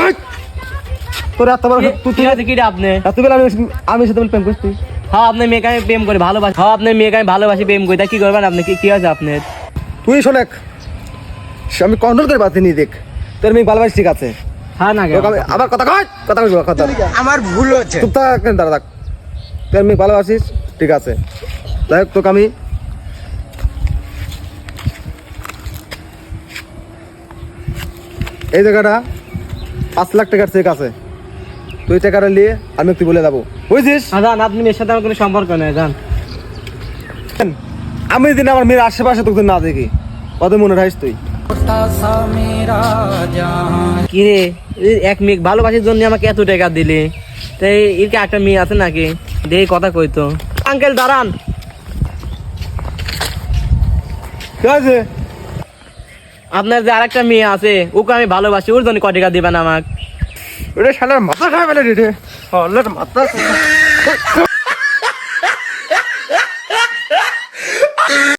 ওই! তোর এত বড় তুই কি আছে কি রে আপনি? এত বেলা আমি আমি সাথে বলে প্রেম করছি হ্যাঁ আপনি মেয়েকে আমি প্রেম করে ভালোবাসি। হ্যাঁ আপনি মেয়েকে আমি ভালোবাসি প্রেম করি। তা কি করবেন আপনি? কি কি আছে আপনার? তুই শোনেক আমি কন্ট্রোল করে পাচ্ছি নি দেখ। তোর মেয়ে ভালোবাসি ঠিক আছে? হ্যাঁ না আবার কথা কয়? কথা কথা আমার ভুল হচ্ছে। চুপ থাক দাঁড়া থাক। তোর মেয়ে ভালোবাসিস ঠিক আছে? যাই হোক তোকে আমি এই জায়গাটা পাঁচ লাখ টাকার চেক আছে। তুই টাকাটা নিয়ে আমি একটু বলে যাব। বুঝছিস হ্যাঁ যান আপনি মেয়ের সাথে আমার কোনো সম্পর্ক নেই জান। আমি দিন আমার মেয়ের আশেপাশে তোকে না দেখি কত মনে রাখিস তুই? কি রে এক মেয়ে ভালোবাসার জন্য আমাকে এত টাকা দিলে? তাই এর কি একটা মেয়ে আছে নাকি? দে কথা কইতো আঙ্কেল দাঁড়ান। ঠিক আছে আপনার যে আরেকটা মেয়ে আছে ওকে আমি ভালোবাসি ওর জন্য কটিকা টাকা দিবেন আমাকে? ওটা শালার মাথা খায় ফেলে রে হলের মাথা